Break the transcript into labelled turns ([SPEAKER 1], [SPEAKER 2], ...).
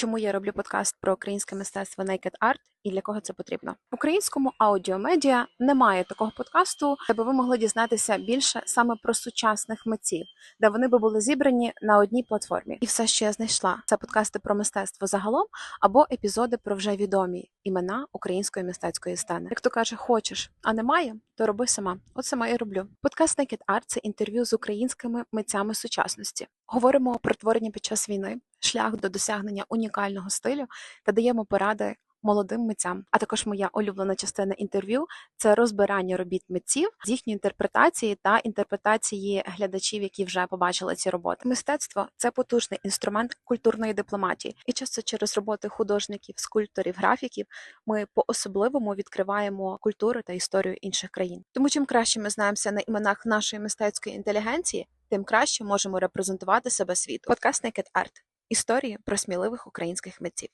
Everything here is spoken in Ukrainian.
[SPEAKER 1] чому я роблю подкаст про українське мистецтво Naked Art і для кого це потрібно. В українському аудіомедіа немає такого подкасту, де би ви могли дізнатися більше саме про сучасних митців, де вони би були зібрані на одній платформі. І все, що я знайшла, це подкасти про мистецтво загалом або епізоди про вже відомі імена української мистецької сцени. Як то каже, хочеш, а немає, то роби сама. От сама і роблю. Подкаст Naked Art – це інтерв'ю з українськими митцями сучасності. Говоримо про творення під час війни, шлях до досягнення унікального стилю та даємо поради молодим митцям. А також моя улюблена частина інтерв'ю це розбирання робіт митців з їхньої інтерпретації та інтерпретації глядачів, які вже побачили ці роботи. Мистецтво це потужний інструмент культурної дипломатії, і часто через роботи художників, скульпторів, графіків ми по-особливому відкриваємо культуру та історію інших країн. Тому чим краще ми знаємося на іменах нашої мистецької інтелігенції, тим краще можемо репрезентувати себе світу. Подкаст Naked Art. Історії про сміливих українських митців.